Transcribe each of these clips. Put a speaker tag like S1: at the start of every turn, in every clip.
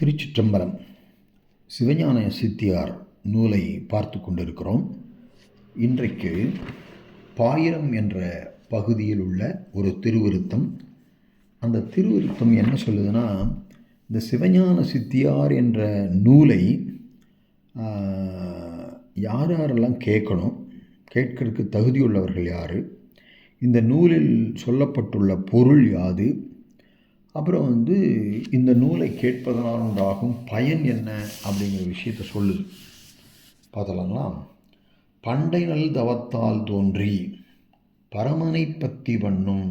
S1: திருச்சிற்றம்பலம். சிவஞான சித்தியார் நூலை பார்த்து கொண்டிருக்கிறோம். இன்றைக்கு பாயிரம் என்ற பகுதியில் உள்ள ஒரு திருவிருத்தம். அந்த திருவிருத்தம் என்ன சொல்லுதுன்னா இந்த சிவஞான சித்தியார் என்ற நூலை யார் யாரெல்லாம் கேட்கணும் கேட்கறதுக்கு தகுதியுள்ளவர்கள் யார்? இந்த நூலில் சொல்லப்பட்டுள்ள பொருள் யாது? அப்புறம் வந்து இந்த நூலை கேட்பதனால் உண்டாகும் பயன் என்ன அப்படிங்கிற விஷயத்தை சொல்லுது. பார்த்தலாங்களா பண்டை நல் தவத்தால் தோன்றி பரமனை பத்தி பண்ணும்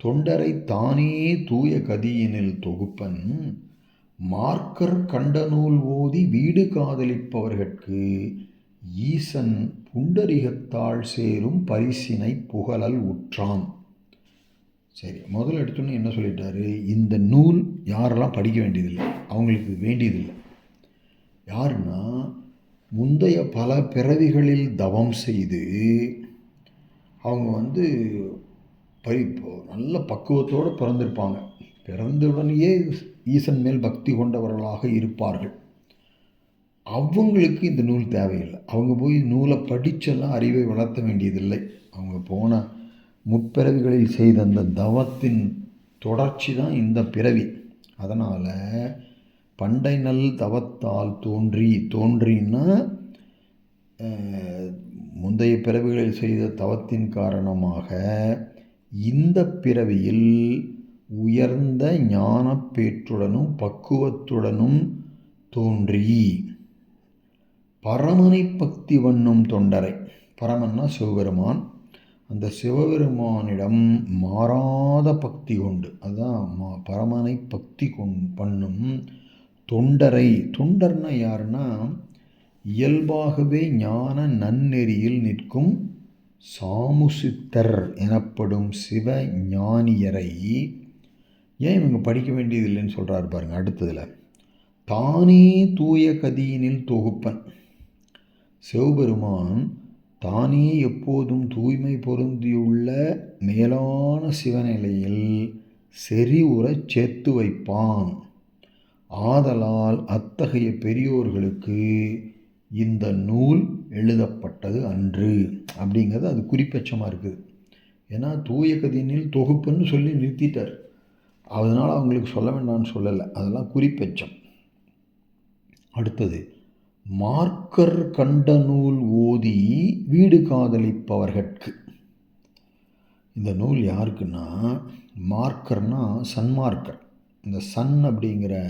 S1: தொண்டரை தானே தூய கதியினில் தொகுப்பன் மார்க்கர் கண்ட நூல் ஓதி வீடு காதலிப்பவர்கட்கு ஈசன் புண்டரிகத்தாள் சேரும் பரிசினை புகழல் உற்றான். சரி முதல்ல எடுத்தோன்னே என்ன சொல்லிட்டாரு? இந்த நூல் யாரெல்லாம் படிக்க வேண்டியதில்லை? அவங்களுக்கு வேண்டியதில்லை. யாருன்னா முந்தைய பல பிறவிகளில் தவம் செய்து அவங்க வந்து பரி நல்ல பக்குவத்தோடு பிறந்திருப்பாங்க. பிறந்தவுடனேயே ஈசன் மேல் பக்தி கொண்டவர்களாக இருப்பார்கள். அவங்களுக்கு இந்த நூல் தேவையில்லை. அவங்க போய் நூலை படிச்செல்லாம் அறிவை வளர்த்த வேண்டியதில்லை. அவங்க போன முற்பிறவிகளில் செய்த அந்த தவத்தின் தொடர்ச்சி தான் இந்த பிறவி. அதனால் பண்டை நல் தவத்தால் தோன்றி தோன்றின்னா முந்தைய பிறவிகளில் செய்த தவத்தின் காரணமாக இந்த பிறவியில் உயர்ந்த ஞானப்பேற்றுடனும் பக்குவத்துடனும் தோன்றி. பரமனை பக்தி வண்ணும் தொண்டரை. பரமன்னா சிவபெருமான். அந்த சிவபெருமானிடம் மாறாத பக்தி கொண்டு அதுதான் மா பரமனை பக்தி கொண் பண்ணும் தொண்டரை. தொண்டர்னா யாருன்னா இயல்பாகவே ஞான நன்னெறியில் நிற்கும் சாமுசித்தர் எனப்படும் சிவ ஞானியரை. ஏன் இவங்க படிக்க வேண்டியதில்லைன்னு சொல்கிறாரு பாருங்கள் அடுத்ததில். தானே தூய கதியினில் தொகுப்பன். சிவபெருமான் தானே எப்போதும் தூய்மை பொருந்தியுள்ள மேலான சிவநிலையில் செறிவுறச் சேர்த்து வைப்பான். ஆதலால் அத்தகைய பெரியோர்களுக்கு இந்த நூல் எழுதப்பட்டது அன்று. அப்படிங்கிறது அது குறிப்பட்சமாக இருக்குது. ஏன்னா தூய கதினில் தொகுப்புன்னு சொல்லி நிறுத்திட்டார். அதனால் அவங்களுக்கு சொல்ல வேண்டாம்னு சொல்லலை. அதெல்லாம் குறிப்பெச்சம் அடுத்தது மார்க்கர் கண்ட நூல் ஓதி வீடு காதலிப்பவர்கட்கு. இந்த நூல் யாருக்குன்னா மார்க்கர்னா சன்மார்க்கர் இந்த சன் அப்படிங்கிற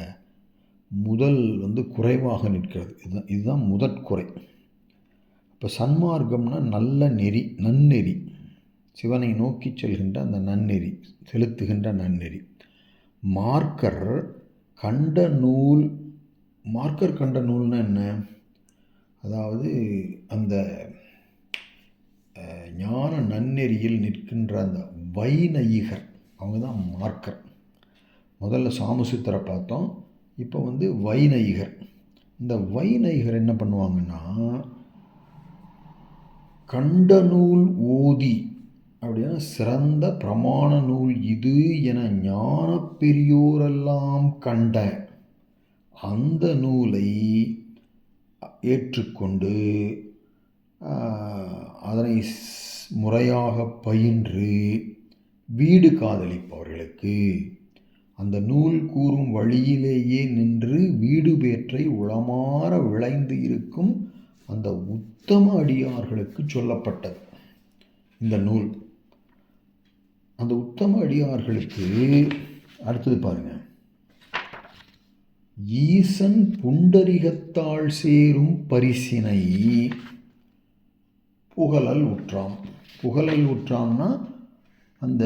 S1: முதல் வந்து குறைவாக நிற்கிறது. இதுதான் இதுதான் முதற்குறை இப்போ சன்மார்க்கம்னா நல்ல நெறி நன்னெறி. சிவனை நோக்கி செல்கின்ற அந்த நன்னெறி செலுத்துகின்ற நன்னெறி. மார்க்கர் கண்ட நூல் மார்க்கர் கண்ட நூல்னா என்ன? அதாவது அந்த ஞான நன்னெறியில் நிற்கின்ற அந்த வைநயிகர். அவங்க தான் மார்க்கர். முதல்ல சாமுசித்தரை பார்த்தோம். இப்போ வந்து வைநயிகர். இந்த வைநயிகர் என்ன பண்ணுவாங்கன்னா கண்ட நூல் ஓதி அப்படின்னா சிறந்த பிரமாண நூல் இது என ஞான பெரியோரெல்லாம் கண்ட அந்த நூலை ஏற்றுக்கொண்டு அதனை முறையாக பயின்று வீடு காதலிப்பவர்களுக்கு அந்த நூல் கூறும் வழியிலேயே நின்று வீடு பேற்றை உளமாற விளைந்து இருக்கும் அந்த உத்தம அடியார்களுக்கு சொல்லப்பட்டது இந்த நூல். அந்த உத்தம அடியார்களுக்கு அடுத்தது பாருங்கள் ஈசன் புண்டரிகத்தாள் சேரும் பரிசினை புகழல் உற்றாம் புகழல் உற்றாம்னா அந்த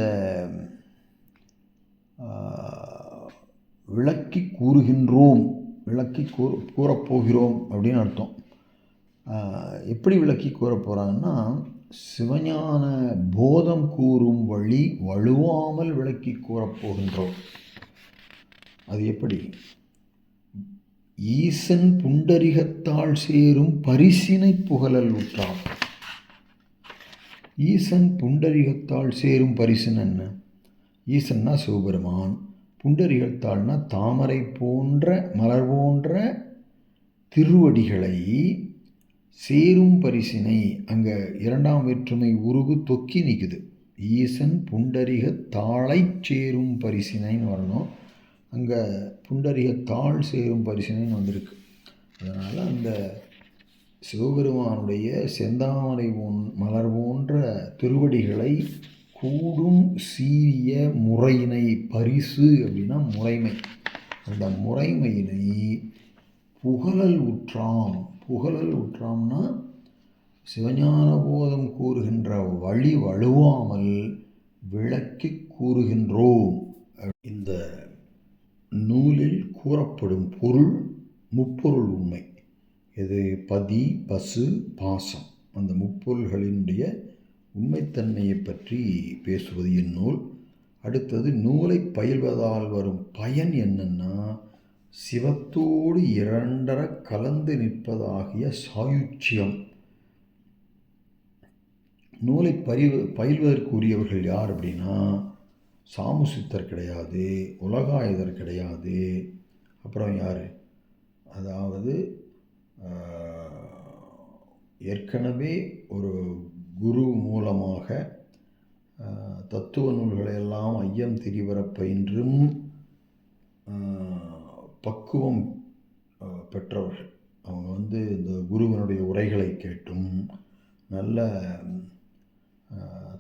S1: விளக்கி கூறுகின்றோம் விளக்கி கூ கூறப்போகிறோம் அப்படின்னு அர்த்தம். எப்படி விளக்கி கூற போகிறாங்கன்னா சிவஞான போதம் கூறும் வழி வலுவாமல் விளக்கி கூறப்போகின்றோம் அது எப்படி? ஈசன் புண்டரிகத்தால் சேரும் பரிசினை புகழல் உற்றாம் ஈசன் புண்டரிகத்தால் சேரும் பரிசன் என்ன? ஈசன்னா சிவபெருமான் புண்டரிகத்தாள்னா தாமரை போன்ற மலர் போன்ற திருவடிகளை சேரும் பரிசினை அங்கே இரண்டாம் வேற்றுமை உருகு தொக்கி நிற்குது ஈசன் புண்டரிக தாளைச் சேரும் பரிசினைன்னு வரணும். அங்கே புண்டரிய தாள் சேரும் பரிசினைன்னு வந்திருக்கு. அதனால் அந்த சிவபெருமானுடைய செந்தாமரை போன் மலர் போன்ற திருவடிகளை கூடும் சீரிய முறையினை பரிசு அப்படின்னா முறைமை. அந்த முறைமையினை புகழல் உற்றாம். புகழல் உற்றாம்னா சிவஞான போதம் கூறுகின்ற வழி வழுவாமல் விளக்கி கூறுகின்றோம். இந்த நூலில் கூறப்படும் பொருள் முப்பொருள் உண்மை. இது பதி பசு பாசம். அந்த முப்பொருள்களினுடைய உண்மைத்தன்மையை பற்றி பேசுவது இந்நூல் அடுத்தது நூலை பயில்வதால் வரும் பயன் என்னன்னா சிவத்தோடு இரண்டர கலந்து நிற்பதாகிய சாயுச்சியம். நூலை பறிவு பயில்வதற்குரியவர்கள் யார் அப்படின்னா சாமுசித்தர் கிடையாது உலகாயுதர் கிடையாது. அப்புறம் யார்? அதாவது ஏற்கனவே ஒரு குரு மூலமாக தத்துவ நூல்களை எல்லாம் ஐயம் திரிவர பயின்றும் பக்குவம் பெற்றவர்கள். அவங்க வந்து இந்த குருவனுடைய உரைகளை கேட்டும் நல்ல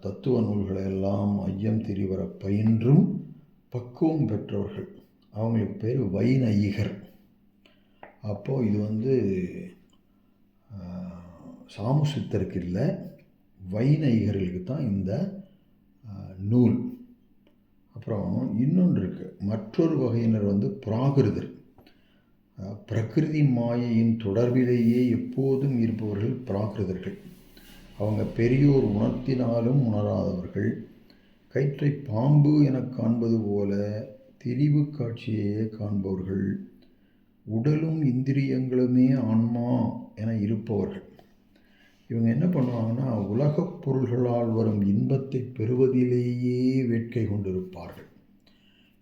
S1: தத்துவ நூல்களை எல்லாம் ஐயம் திரிவர பயின்றும் பக்குவம் பெற்றவர்கள். அவங்களுக்கு பேர் வைநயிகர். அப்போது இது வந்து சாமுசித்தருக்கு இல்லை வைநயிகர்களுக்கு தான் இந்த நூல். அப்புறம் இன்னொன்று இருக்குது மற்றொரு வகையினர் வந்து பிராகிருதர். பிரகிருதி மாயையின் தொடர்பிலேயே எப்போதும் இருப்பவர்கள் பிராகிருதர்கள். அவங்க பெரியோர் உணர்த்தினாலும் உணராதவர்கள். கயிற்றை பாம்பு என காண்பது போல திரிவு காட்சியையே காண்பவர்கள். உடலும் இந்திரியங்களுமே ஆன்மா என இருப்பவர்கள். இவங்க என்ன பண்ணுவாங்கன்னா உலகப் பொருள்களால் வரும் இன்பத்தை பெறுவதிலேயே வேட்கை கொண்டிருப்பார்கள்.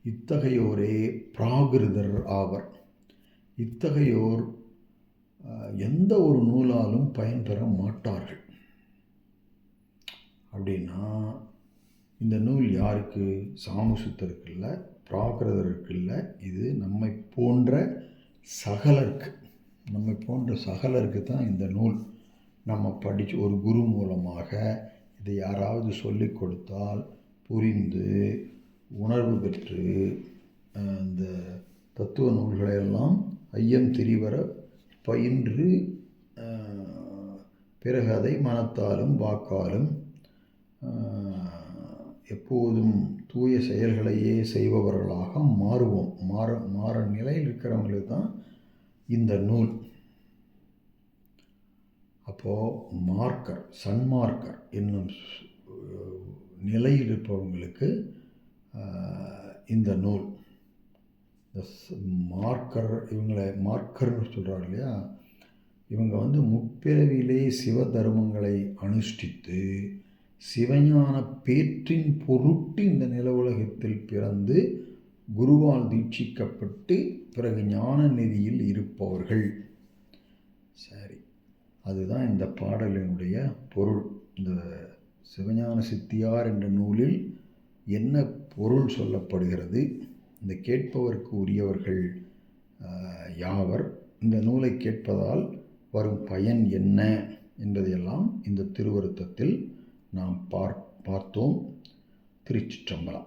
S1: இத்தகையோரே பிராகிருதர் ஆவர். இத்தகையோர் எந்த ஒரு நூலாலும் பயன்பெற மாட்டார்கள். அப்படின்னா இந்த நூல் யாருக்கு? சாமுசுத்தருக்கு இல்லை பிராகிருதருக்கு இல்லை இது நம்மை போன்ற சகலருக்கு நம்மை போன்ற சகலருக்கு தான் இந்த நூல். நம்ம படித்து ஒரு குரு மூலமாக இதை யாராவது சொல்லி கொடுத்தால் புரிந்து உணர்வு பெற்று இந்த தத்துவ நூல்களையெல்லாம் ஐயம் திரிவர பயின்று பிறகு அதை மனத்தாலும் வாக்காலும் எப்போதும் தூய செயல்களையே செய்பவர்களாக மாறுவோம். மாற மாற நிலையில் இருக்கிறவங்களுக்கு தான் இந்த நூல். அப்போது மார்க்கர் சன்மார்க்கர் என்னும் நிலையில் இருப்பவங்களுக்கு இந்த நூல். இந்த மார்க்கர் இவங்களை மார்க்கர்னு சொல்கிறாங்க இல்லையா? இவங்க வந்து முப்பிறவிலே சிவ தர்மங்களை அனுஷ்டித்து சிவஞான பேற்றின் பொருட்டு இந்த நில உலகத்தில் பிறந்து குருவால் தீட்சிக்கப்பட்டு பிறகு ஞான நெறியில் இருப்பவர்கள். சரி அதுதான் இந்த பாடலினுடைய பொருள். இந்த சிவஞான சித்தியார் என்ற நூலில் என்ன பொருள் சொல்லப்படுகிறது? இந்த கேட்பவருக்கு உரியவர்கள் யாவர்? இந்த நூலை கேட்பதால் வரும் பயன் என்ன? என்பதையெல்லாம் இந்த திருவருத்தத்தில் நாம் பார் பார்த்தோம். திருச்சிற்றம்பலம்.